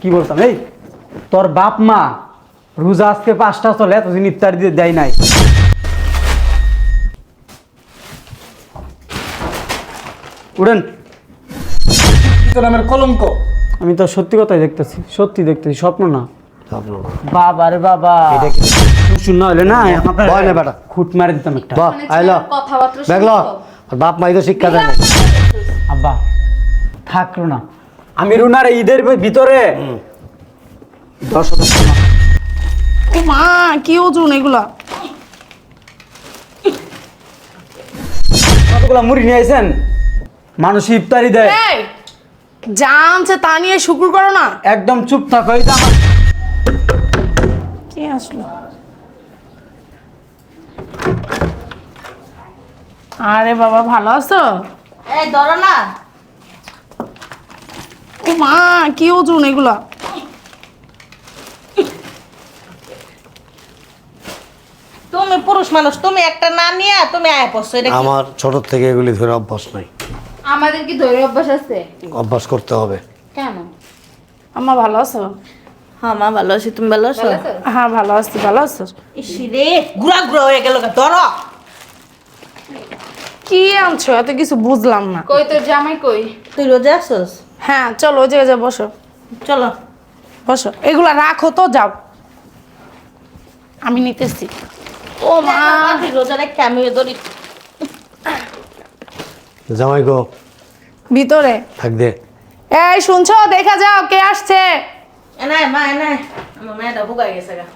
কি বলতাম? এই তোর বাপ মা রোজা আজকে পাঁচটা চলে এতদিন ইফতার দিয়ে দেয় নাই। উড়েন তোর কলঙ্ক? আমি তো সত্যি কথাই দেখতেছি সত্যি দেখতেছি স্বপ্ন না। স্বপ্ন না। বাবা রে বাবা। এটা কি? শূন্য হলে না ভয় বেটা। খুঁট মারি দিতাম একটা। বাহ আইলো। কথাবার্তা দেখল? বাপ মাই তো শিক্ষা দেয় না। আব্বা থাক রুনা আমি রুনার ঈদের ভিতরে দশ হাজার টাকা ও মা কি ওজন এগুলা? কতগুলা মুড়ি নিয়ে আইছেন? মানুষ ইফতারি দেয়। এই তা নিয়ে শুকুর করো না। একদম চুপ থাকো এই যে আমার কে আসলো? আরে বাবা ভালো আছো? এই ধরো না ও মা কি ওজন এগুলা? তুমি পুরুষ মানুষ তুমি একটা না নিয়ে তুমি আয় পড়ছো এটা কি? আমার ছোট থেকে এগুলি ধরে অভ্যাস নাই। আমাদের কি ধৈর্য অভ্যাস আছে? অভ্যাস করতে হবে। কেন? ভালো আছো? হ্যাঁ মা ভালো আছি তুমি ভালো আছো? হ্যাঁ ভালো আছি ভালো আছো। ইসি রে গুড়া গুড়া হয়ে গেল গা, ধরো। কি আনছো? এত কিছু বুঝলাম না। কই তোর জামাই কই? তুই রোজা আসোস? হ্যাঁ চলো ওই জায়গায় যাও, বসো। চলো। বসো। এগুলা রাখো তো যাও। আমি নিতেছি। ও মা। রোজা রেখে আমি ধরি জামাই গো। ভিতরে। থাক দে। এই শুনছো? দেখা যাও কে আসছে? এনাই মা এনাই আমার মেয়েটা বুগাই গেছে গা।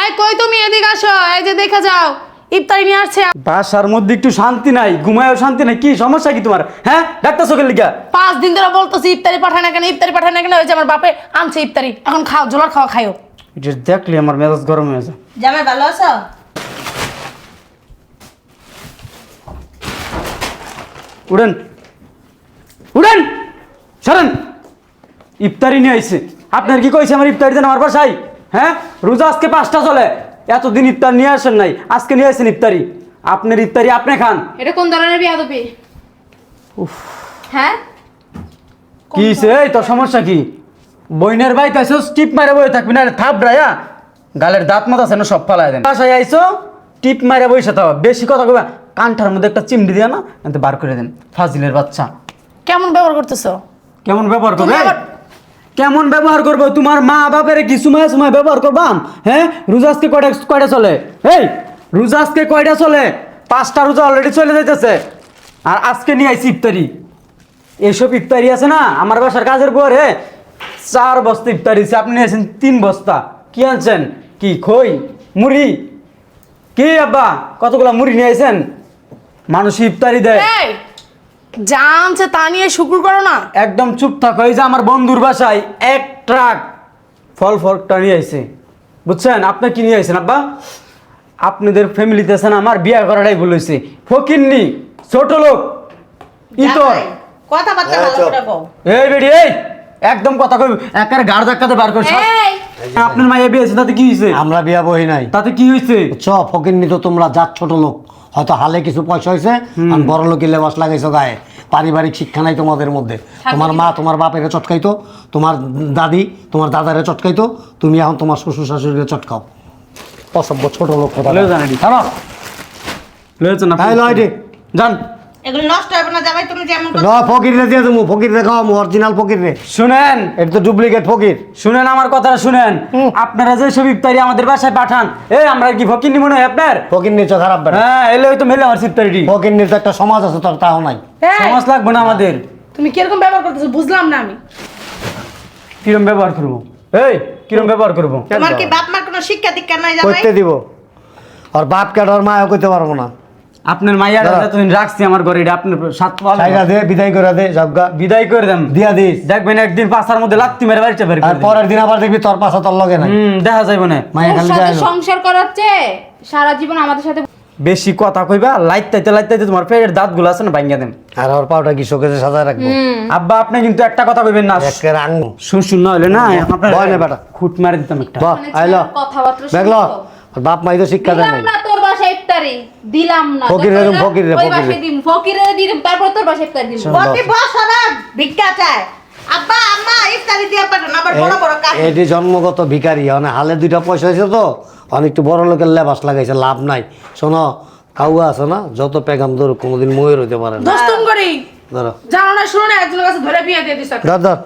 এই কই তুমি? এদিকে আসো। এই যে দেখা যাও। ইফতারি নিয়ে আসছে। বাসার মধ্যে একটু শান্তি নাই ঘুমায়ও শান্তি নাই কি সমস্যা কি তোমার? হ্যাঁ? ডাক্তার চোখের লিগা? পাঁচ দিন ধরে বলতেছি ইফতারি পাঠায় না কেন ইফতারি পাঠায় না কেন ওই যে আমার বাপে আনছে ইফতারি। এখন খাও জোলার খাওয়া খাইও। এটা দেখলে আমার মেজাজ গরম হয়ে যায়। জামাই ভালো আছো? উড়েন। উড়েন! সরেন। ইফতারি নিয়ে আইছে। আপনার কি কইছে আমার ইফতারি দেন আমার বাসায়? হ্যাঁ? রোজা আজকে পাঁচটা চলে। এতদিন ইফতার নিয়ে আসেন নাই আজকে নিয়ে আসেন ইফতারি। আপনার ইফতারি আপনি খান। এটা কোন ধরনের বিয়াদবি? হ্যাঁ? কি হইছে? এই তোর সমস্যা কি? বইনের ভাই কাছে টিপ মারে বই থাকবি না থাপ রায়া গালের দাঁত মাথা আছে না সব ফালাই দেন। বাসায় আইছো টিপ মারে বইসে থাকো। বেশি কথা কইবা কানটার মধ্যে একটা চিমড়ি দিয়া না এতে বার করে দেন ফাজিলের বাচ্চা। কেমন ব্যবহার করতেছো? কেমন ব্যবহার করবে? আবার- কেমন ব্যবহার করব? তোমার মা বাপের কি সময় সময় ব্যবহার করবাম হ্যাঁ? রোজা আজকে কয়টা কয়টা চলে? এই, রোজা আজকে কয়টা চলে? পাঁচটা রোজা অলরেডি চলে যাইতেছে। আর আজকে নিয়ে আইছি ইফতারি। এইসব ইফতারি আছে না? আমার বাসার কাজের পরে চার বস্তা ইফতারি আপনি নিয়েছেন তিন বস্তা। কি আনছেন? কি, খই? মুড়ি? কি আব্বা? কতগুলা মুড়ি নিয়ে আইছেন? মানুষ ইফতারি দেয়। এই জানছে তা নিয়ে শুকুর করো না। একদম চুপ থাকো এই যে আমার বন্ধুর বাসায় এক ট্রাক ফল ফলটা নিয়ে আইছে। বুঝছেন? আপনি কি নিয়ে আইছেন আব্বা? আপনাদের ফ্যামিলিতে আছেন আমার বিয়ে করাটাই ভুল হয়েছে ফকিরনি ছোট লোক ইতর। কথাবার্তা ভালো করে কও। এই বেডি এই একদম কথা কই একার গাড় ধাক্কাতে বার করছে এই আপনার মাইয়া বিয়ে হয়েছে তাতে কি হয়েছে? আমরা বিয়া বহি নাই। তাতে কি হয়েছে? চ ফকির নিত তোমরা যাত ছোট লোক। হয়তো হালে কিছু পয়সা হয়েছে আর বড় লোকের লেবাস লাগাইছো গায়ে। পারিবারিক শিক্ষা নাই তোমাদের মধ্যে। তোমার মা তোমার বাপেরে চটকাইতো তোমার দাদি তোমার দাদারে চটকাইতো তুমি এখন তোমার শ্বশুর শাশুড়িরে চটকাও। অসভ্য ছোট লোক কথা। লয়ে যান। এদিকে। ছাড়ো। লয়েছেন এই লয় এটি। যান এগুলো নষ্ট হবে না জামাই তুমি যেমন ন ফকিরে দিয়ে দেবো ফকির রে অরিজিনাল ফকির শুনেন। এটা তো ডুপ্লিকেট ফকির। শুনেন আমার কথাটা শুনেন। আপনারা যে সব ইফতারি আমাদের বাসায় পাঠান এই আমরা কি ফকির মনে হয় আপনার? ফকির নিচে খারাপ বেটা হ্যাঁ এলে হয়তো মেলে আমার ইফতারিটি। ফকির নিচে একটা সমাজ আছে তোর তাও নাই। এই, সমাজ লাগবে না আমাদের। তুমি কীরকম ব্যবহার করতেছো বুঝলাম না আমি। কিরম ব্যবহার করব? এই কিরম ব্যবহার করব? তোমার কি বাপ মার কোনো শিক্ষা দীক্ষা নাই জামাই? করতে দিব। আর বাপ কেটে আর মাও করতে পারব না। আপনার দাঁড়া। এতদিন রাখছি আমার ঘরে এটা আপনার সাত পাল দে বিদায় করে দে সবগা বিদায় করে দেন। দিয়া দিস। দেখবেন একদিন পাশার মধ্যে লাত্তি মেরে বাড়িতে বের আর পরের দিন আবার দেখবি তোর পাশা তোর লগে নাই। হুম দেখা যাইব না। মায়ের ওর খালি যায় সংসার করার চেয়ে সারা জীবন আমাদের সাথে বেশি কথা কইবা লাইতাইতে লাইতাইতে তোমার পেটের দাঁতগুলো আছে না ভাঙ্গা দেন। আর ওর পাউটা কি শোকেছে সাজায় রাখব? আব্বা আপনি কিন্তু একটা কথা কইবেন না। একের আঙ্গু শুন শুন না হলে না আপনার ভয় নেই বেটা। খুঁট মারে দিতাম একটা। বাহ আইলো। কথাবার্তা দেখল বাপ মাই তো শিক্ষা দেয় নাই। না। ইফতারি দিলাম না ফকিরের দেখো না, ফকিরের, ওই ফকিরের। বাসায় দিম ফকিরে দিম তারপর তোর বাসায় ইফতারি দিম। প্রতি বছর ভিক্ষা চায়। আব্বা আম্মা ইফতারি দিয়ে পাঠান আবার বড় বড় কাজ। এটি জন্মগত ভিখারি মানে হালে দুইটা পয়সা হয়েছে তো। অনেক একটু বড় লোকের লেবাস লাগাইছে লাভ নাই। শোনো কাউয়া আছে না যত পেগাম ধর কোনোদিন ময়ূর হইতে পারে না। দোস্তুম করি। ধরো। জানো না শুনো না একজনের কাছে ধরে বিয়ে দিয়ে দিছ। ধর ধর।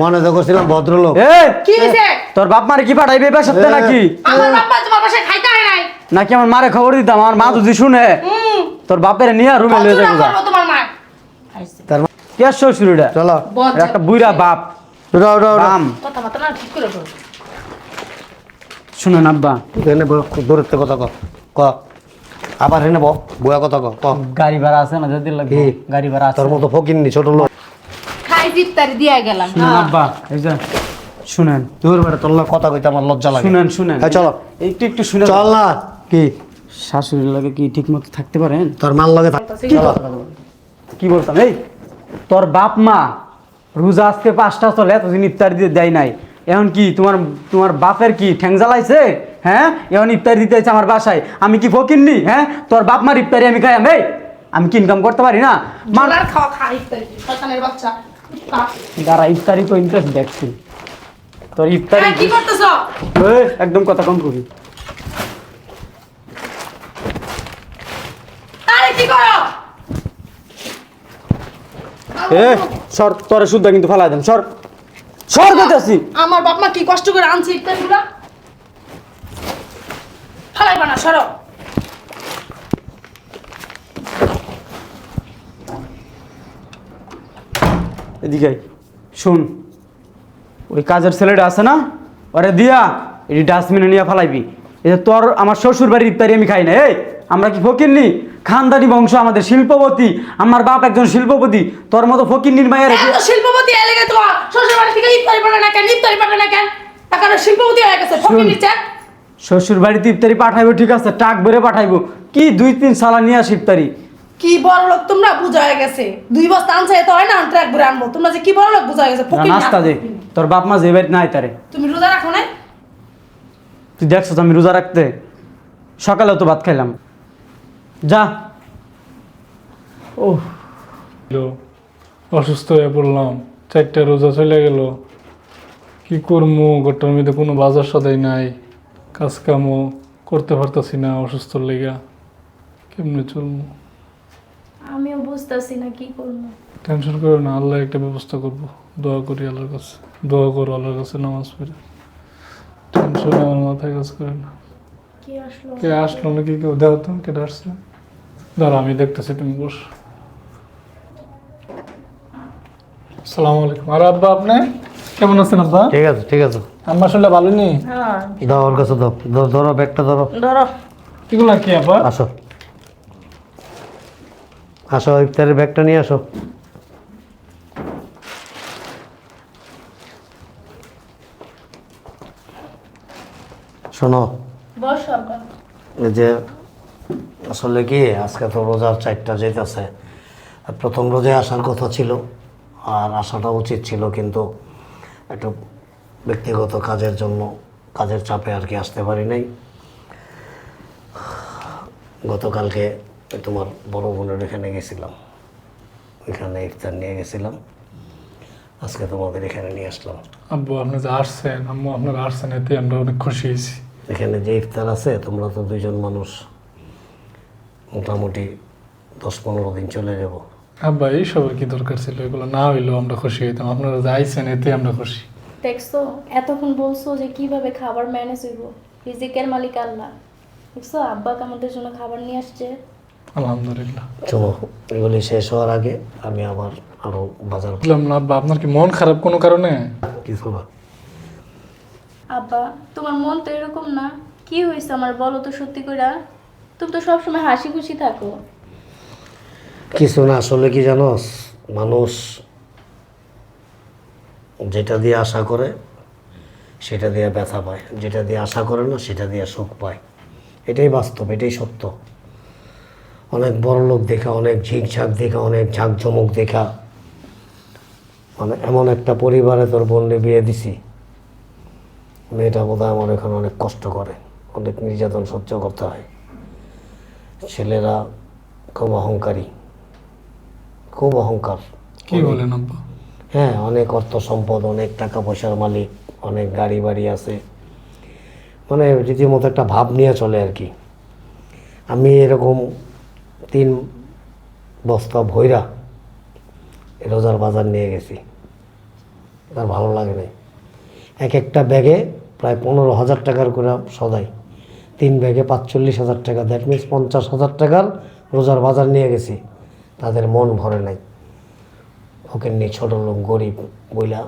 মনে তো করছিলাম ভদ্রলোক। কি হয়েছে তোর বাপ মারে কি পাঠাইবে এবার সত্যি নাকি? আমার বাবা তোমার বাসায় খাইতে হয় নাই। নাকি আমার মারে খবর দিতাম আমার মা যদি শুনে তোর বাপের নিয়ে রুমে লিয়ে কতটা তোমার মা তার কে শ্বশুর চলো। একটা বুইরা বাপ। উঠো। কথা বার্তা না ঠিক করে বল। শুনেন আব্বা। এনে দূরের থেকে কথা ক। ক। আবার এনে বউ বুয়া কথা ক। ক। গাড়ি ভাড়া আছে না যদি গাড়ি ভাড়া আছে। তোর মতো ফকিননি ছোট লোক। খাই ইফতারি দিয়ে গেলাম। শুনেন আব্বা এই যে শুনেন। তোর বেড়ে তোর কথা কইতে আমার লজ্জা লাগে। শুনেন শুনেন। হ্যাঁ, চলো। একটু একটু শুনে চল না কি? শাশুড়ির লাগে কি ঠিক থাকতে পারেন? তোর মাল লগে কি কথা বলো? কি বলতাম? এই তোর বাপ মা রোজা আজকে পাঁচটা চলে এতদিন ইফতার দিয়ে দেয় নাই। এখন কি তোমার তোমার বাপের কি ঠ্যাং জ্বালাইছে? হ্যাঁ? এখন ইফতার দিতে হয়েছে আমার বাসায়। আমি কি ফকিননি হ্যাঁ? তোর বাপ মার ইফতারি আমি খাই এই? আমি কি ইনকাম করতে পারি না? মা মালার খাওয়া খা ইফতারি বাচ্চা। যারা ইফতারি তো ইন্টারেস্ট দেখছি। তোর ইফতারি কি করতেছ? একদম কথা কম করি? সর তোর শুদ্ধ কিন্তু ফালাই দেন সর। আমার বাপ মা কি কষ্ট করে আনছে ইফতারিগুলো? ফালাই বানা সরো। এদিকে। শুন ওই কাজের ছেলেটা আছে না? ওরে দিয়া এটি ডাস্টবিনে নিয়ে ফালাইবি। এই তোর আমার শ্বশুর বাড়ির ইফতারি আমি খাই না এই আমরা কি ফকিরনি খানদানি বংশ আমাদের শিল্পপতি আমার বাপ একজন শিল্পপতি তোর মতো ফকিরনির মায়ের শিল্পপতি এলাকায় তো শ্বশুর বাড়ি থেকে ইফতারি পাঠায় না কেন? ইফতারি পাঠায় না কেন? টাকার শিল্পপতি হয়ে গেছে ফকির নিচে শ্বশুর বাড়িতে ইফতারি পাঠাইবো ঠিক আছে টাক বেড়ে পাঠাইবো। কি দুই তিন সালা নিয়ে আস ইফতারি? কি বড় লোক তোমরা বুঝা হয়ে গেছে? দুই বস্তা আনছে তো হয় না ট্রাক ভরে আনব তোমরা যে কি বড় লোক বুঝা হয়ে গেছে? না, নাস্তা দে। তোর বাপ মা যে নাই তারে। তুমি রোজা রাখো না তুই দেখছ আমি রোজা রাখতে? সকালেও তো ভাত খাইলাম। যা। ও ছিল। অসুস্থ হয়ে পড়লাম। চারটা রোজা চলে গেল। কি করব ঘরটার মধ্যে কোনো বাজার সদাই নাই। কাজ কামও করতে পারতাছি না অসুস্থ লেগা। কেমনে চলবো আমিও বুঝতেছি না কি করব। টেনশন করো না আল্লাহ একটা ব্যবস্থা করব। দোয়া করি আল্লাহর কাছে। দোয়া করো আল্লাহর কাছে নামাজ পড়ে। টেনশন আমার মাথায় কাজ করে না। কি আসলো? কে আসলো নাকি কেউ? দেওয়া তো আসছে দাঁড়া আমি দেখতেছি তুমি বস। সালাম আলাইকুম। আর আব্বা আপনি? কেমন আছেন আব্বা? ঠিক আছে ঠিক আছে। আম্মা শুনলে ভালো নেই? দাও ওর কাছে দাও। ধরো, ধরো ব্যাগটা ধরো। ধরো। এগুলো কি আব্বা? আসো। আসো ইফতারের ব্যাগটা নিয়ে আসো। শোনো যে আসলে কি আজকে তো রোজার চারটা যেতেছে আর প্রথম রোজায় আসার কথা ছিল আর আসাটা উচিত ছিল কিন্তু একটু ব্যক্তিগত কাজের জন্য কাজের চাপে আর কি আসতে পারি নাই। গতকালকে তোমার বড় বোনের এখানে গেছিলাম। এখানে ইফতার নিয়ে গেছিলাম। আজকে তোমাদের এখানে নিয়ে আসলাম। আব্বু আপনি যে আসছেন আম্মু আপনারা আসছেন এতে আমরা অনেক খুশি হয়েছি। এখানে যে ইফতার আছে তোমরা তো দুইজন মানুষ। মোটামুটি দশ পনেরো দিন চলে যাব। আব্বা এই সবার কি দরকার ছিল? এগুলো না হইলেও আমরা খুশি হইতাম। আপনারা যে আইছেন এতে আমরা খুশি। দেখছ এতক্ষণ বলছো যে কীভাবে খাবার ম্যানেজ হইব? রিজিকের মালিক আল্লাহ। দেখছ আব্বাকে আমাদের জন্য খাবার নিয়ে আসছে। আলহামদুলিল্লাহ। চলো এগুলি শেষ হওয়ার আগে আমি আবার আরও বাজার বুঝলাম না আব্বা আপনার কি মন খারাপ কোনো কারণে? কিছু না। আব্বা তোমার মন তো এরকম না। কি হয়েছে আমার? বলো তো সত্যি করে তুমি তো সবসময় হাসি খুশি থাকো। কিছু না আসলে কি জানোস মানুষ যেটা দিয়ে আশা করে সেটা দিয়ে ব্যথা পায়। যেটা দিয়ে আশা করে না সেটা দিয়ে সুখ পায়। এটাই বাস্তব এটাই সত্য। অনেক বড় লোক দেখা অনেক ঝিকঝাক দেখা অনেক ঝাঁকঝমক দেখা। মানে এমন একটা পরিবারে তোর বোনকে বিয়ে দিছি। মেয়েটা বোধহয় আমার এখানে অনেক কষ্ট করে অনেক নির্যাতন সহ্য করতে হয়। ছেলেরা খুব অহংকারী খুব অহংকার। কি বলেন আব্বা? হ্যাঁ অনেক অর্থ সম্পদ অনেক টাকা পয়সার মালিক অনেক গাড়ি বাড়ি আছে। মানে রীতিমতো একটা ভাব নিয়ে চলে আর কি। আমি এরকম তিন বস্তা ভৈরা রোজার বাজার নিয়ে গেছি। তার ভালো লাগে নাই। এক একটা ব্যাগে প্রায় পনেরো হাজার টাকার করে সদাই। তিন ব্যাগে পাঁচচল্লিশ হাজার টাকা। দ্যাট মিনস পঞ্চাশ হাজার টাকার রোজার বাজার নিয়ে গেছি। তাদের মন ভরে নাই। ওকে নিয়ে ছোটো লোক গরিব বইলা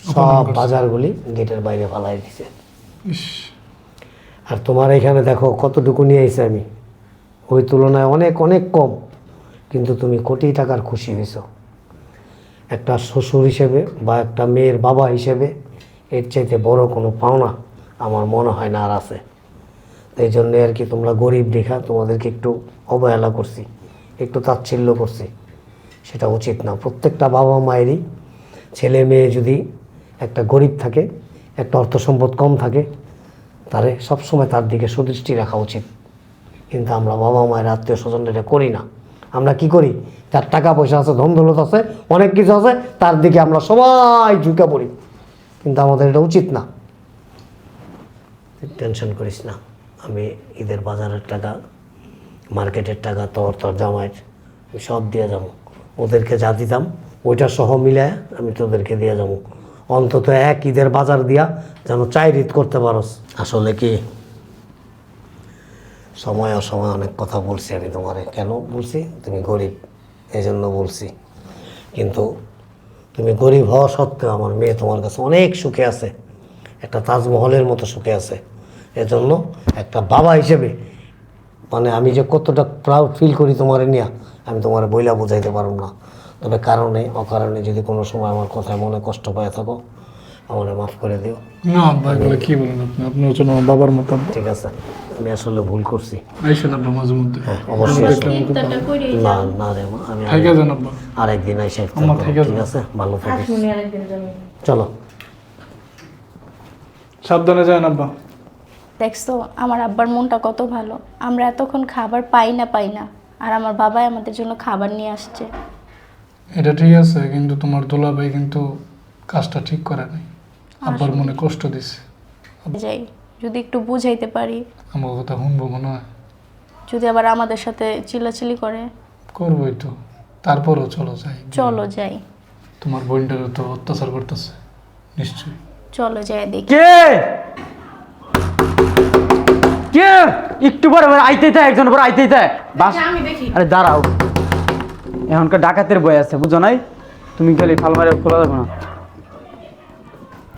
সব বাজারগুলি গেটের বাইরে ফালাই দিছে। আর তোমার এখানে দেখো কতটুকু নিয়ে আইছি আমি। ওই তুলনায় অনেক অনেক কম। কিন্তু তুমি কোটি টাকার খুশি হয়েছো। একটা শ্বশুর হিসেবে বা একটা মেয়ের বাবা হিসেবে এর চাইতে বড় কোনো পাওনা আমার মনে হয় না আর আছে। এই জন্যে আর কি তোমরা গরিব দেখা তোমাদেরকে একটু অবহেলা করছি, একটু তাচ্ছিল্য করছি। সেটা উচিত না। প্রত্যেকটা বাবা মায়েরই ছেলে মেয়ে যদি একটা গরিব থাকে, একটা অর্থ সম্পদ কম থাকে, তারে সবসময় তার দিকে সুদৃষ্টি রাখা উচিত। কিন্তু আমরা বাবা মায়ের আত্মীয় স্বজন এটা করি না। আমরা কি করি? তার টাকা পয়সা আছে ধন দৌলত আছে, অনেক কিছু আছে, তার দিকে আমরা সবাই ঝুঁকে পড়ি। কিন্তু আমাদের এটা উচিত না। টেনশন করিস না। আমি ঈদের বাজারের টাকা, মার্কেটের টাকা, তোর তোর জামাইয়ের সব দিয়ে যাব। ওদেরকে যা দিতাম, ওইটা সহ মিলে আমি তোদেরকে দিয়ে যাব। অন্তত এক ঈদের বাজার দিয়া যেন চাই ঈদ করতে পারস। আসলে কি? সময় অসময় অনেক কথা বলছি আমি তোমারে। কেন বলছি? তুমি গরিব এই জন্য বলছি। কিন্তু তুমি গরিব হওয়া সত্ত্বেও আমার মেয়ে তোমার কাছে অনেক সুখে আছে। একটা তাজমহলের মতো সুখে আছে। এজন্য একটা বাবা হিসেবে মানে আমি যে কতটা প্রাউড ফিল করি তোমার নিয়ে, আমি তোমার বইলা বোঝাইতে পারব না। তবে কারণে, অকারণে যদি কোনো সময় আমার কথায় মনে কষ্ট পায় থাকো আমার মাফ করে দিও। না আব্বা এগুলো কি বলেন আপনি? আপনি হচ্ছেন আমার বাবার মতো। ঠিক আছে আমি আসলে ভুল করছি। আইসেন আব্বা মাঝে মধ্যে। হ্যাঁ অবশ্যই। না না রে মা, আমি ঠিক আছে আব্বা। আরেকদিন আইসা ইফতার আমার করব, ঠিক আছে। ঠিক আছে? ভালো থাকিস। শুনি আরেকদিন যাব চলো। সাবধানে যান আব্বা। দেখছ আমার আব্বার মনটা কত ভালো। আমরা এতক্ষণ খাবার পাই না পাই না। আর আমার বাবাই আমাদের জন্য খাবার নিয়ে আসছে। এটা ঠিক আছে কিন্তু তোমার দুলাভাই কিন্তু কাজটা ঠিক করে নাই। আব্বার মনে কষ্ট দিছে। যাই যদি একটু বুঝাইতে পারি। আমার কথা শুনব মনে হয়। যদি আবার আমাদের সাথে চিল্লাচিল্লি করে। করবোই তো। তারপরও চলো যাই। চলো যাই। তোমার বোনটারও তো অত্যাচার করতেছে। নিশ্চয়ই। চলো যাই দেখি। কে? কে? একটু পরে আইতেই থাকে একজন পরে আইতেই থাকে। বাস। আমি দেখি। আরে দাঁড়াও। এখনকার ডাকাতের বই আছে বুঝো নাই? তুমি খালি ফাল মারে খোলা যাবে না।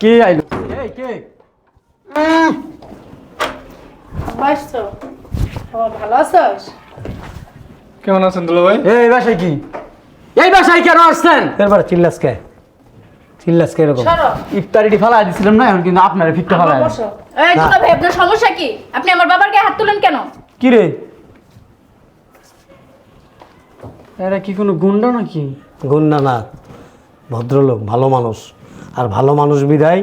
কে আইলো? এই কে? ভালো আছোস? কেমন আছেন দুলাভাই এই বাসায় কি? এই বাসায় কেন আসছেন? এরবার চিল্লাস কে? চিল্লাস কে এরকম? ইফতারিটি ফালাই দিছিলাম না এখন কিন্তু আপনারা ফিটটা বসো। এই দুলা ভাই আপনার সমস্যা কি? আপনি আমার বাবার গায়ে হাত তুলেন কেন? কি রে? এরা কি কোনো গুন্ডা নাকি? গুন্ডা না ভদ্রলোক ভালো মানুষ। আর ভালো মানুষ বিদায়।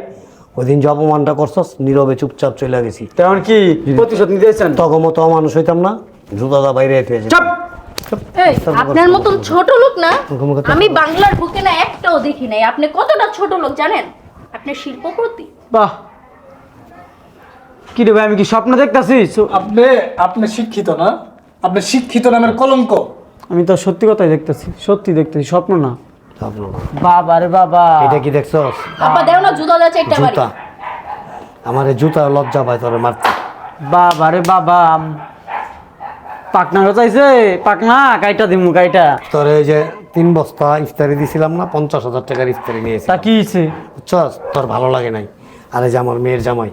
ওই দিন যে অপমানটা করছস নীরবে চুপচাপ চলে গেছি। তেমন কি? প্রতিশোধ নিতে এসেছেন? তখন মতো অমানুষ হইতাম না জুতাদা বাইরে হয়ে চাপ! এই আপনার মতন ছোট লোক না আমি বাংলার বুকে না একটাও দেখি নাই। আপনি কতটা ছোট লোক জানেন? আপনি শিল্পপতি বাহ! কি রে ভাই আমি কি স্বপ্ন দেখতাছি? আপনি আপনি শিক্ষিত না? আপনি শিক্ষিত নামের কলঙ্ক। আমি তো সত্যি কথাই দেখতেছি সত্যি দেখতেছি স্বপ্ন না। বাবা রে বাবা। এটা কি দেখছস আপা দেও না জুতা দেওয়া চারটা বাড়ি জুতা। আমার জুতা লজ্জা পায় তোরে মারতে। বাবা রে বাবা। পাকনা চাইছে পাকনা কাইটা দিমু কাইটা। তোর এই যে তিন বস্তা ইফতারি দিছিলাম না পঞ্চাশ হাজার টাকার ইফতারি নিয়েছি তা কি হইছে? বুঝছস? তোর ভালো লাগে নাই। আরে যে আমার মেয়ের জামাই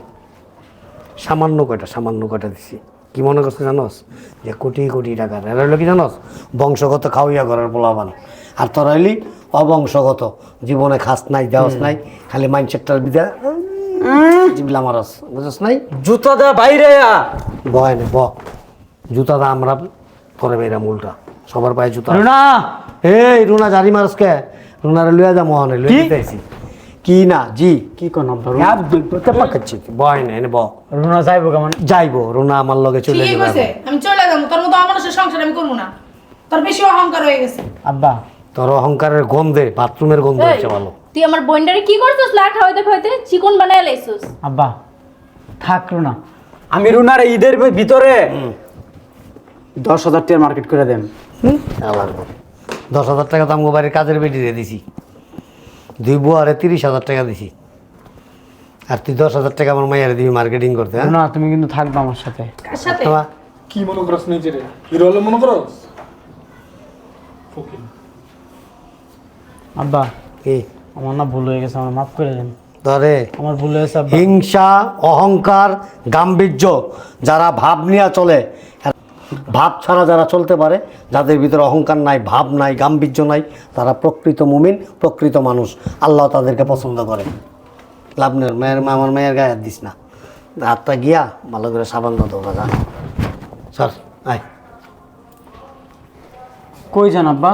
সামান্য কয়টা সামান্য কয়টা দিছি। কি মনে করছে জানোস? যে কোটি কোটি টাকার এরা হলো কি জানোস? বংশগত খাওয়াইয়া ঘরের পোলাবান আর তোর হইলি অবংশগত। জীবনে খাস নাই দেওয়াস নাই খালি মাইন্ডসেটটার বিদা জিবলা মারস বুঝছ নাই? জুতা দেওয়া বাইরে। বয় না ব। জুতাটা আমরা করে বেরাম উল্টা সবার পায়ে জুতা। রুনা! এই রুনা জারি মারস কে? রুনারে লইয়া যা মহানে লইয়া কি? দিতেছি কি না জি? কি কোন আর দুই পাকাচ্ছি বয় না এনে ব। রুনা যাইবো কেমন? যাইবো রুনা আমার লগে চলে যাবে আমি চলে যাব তোর মতো অমানুষের সংসার আমি করব না। তোর বেশি অহংকার হয়ে গেছে। আব্বা তোর অহংকারের গন্ধে বাথরুমের গন্ধ হচ্ছে ভালো। তুই আমার বোনটারে কি করছিস? লা খাওয়াইতে খাওয়াইতে চিকন বানায় লাইছিস। আব্বা থাক রুনা। আমি রুনার ঈদের ভিতরে দশ হাজার টাকা মার্কেট করে দেন। আলার দশ হাজার টাকা তো আমগো বাড়ির কাজের বেটি দিয়ে দিছি। দুই বুয়ারে তিরিশ হাজার টাকা দিছি। আর তুই দশ হাজার টাকা আমার মাইয়ারে দিবি মার্কেটিং করতে না রুনা তুমি কিন্তু থাকবা আমার সাথে। কার সাথে? কি মনে করস নিজেরে? হিরো হলে মনে করস? ফকির। আব্বা কি? আমার না ভুল হয়ে গেছে আমার মাফ করে দেন। ধরে আমার ভুল হয়ে গেছে আব্বা। হিংসা অহংকার গাম্ভীর্য যারা ভাব নিয়ে চলে ভাব ছাড়া যারা চলতে পারে যাদের ভিতরে অহংকার নাই ভাব নাই গাম্ভীর্য নাই তারা প্রকৃত মুমিন প্রকৃত মানুষ। আল্লাহ তাদেরকে পছন্দ করে। লাভ নেই মেয়ের আমার মেয়ের গায়ে হাত দিস না। হাতটা গিয়া ভালো করে সাবান দাও বাজা স্যার আয়। কই যান আব্বা?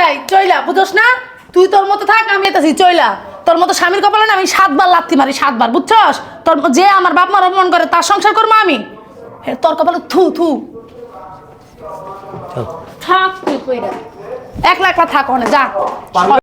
যাই চইলা বুঝোস না? তুই তোর মতো থাক আমি এতাছি চইলা। তোর মতো স্বামীর কপালে না আমি সাতবার লাথি মারি সাতবার বুঝছস? তোর যে আমার বাপ মার অপমান করে তার সংসার করব আমি? হে, তোর কপালে থু থু। থাক তুই কইরা। একলা একলা থাক ওখানে যা।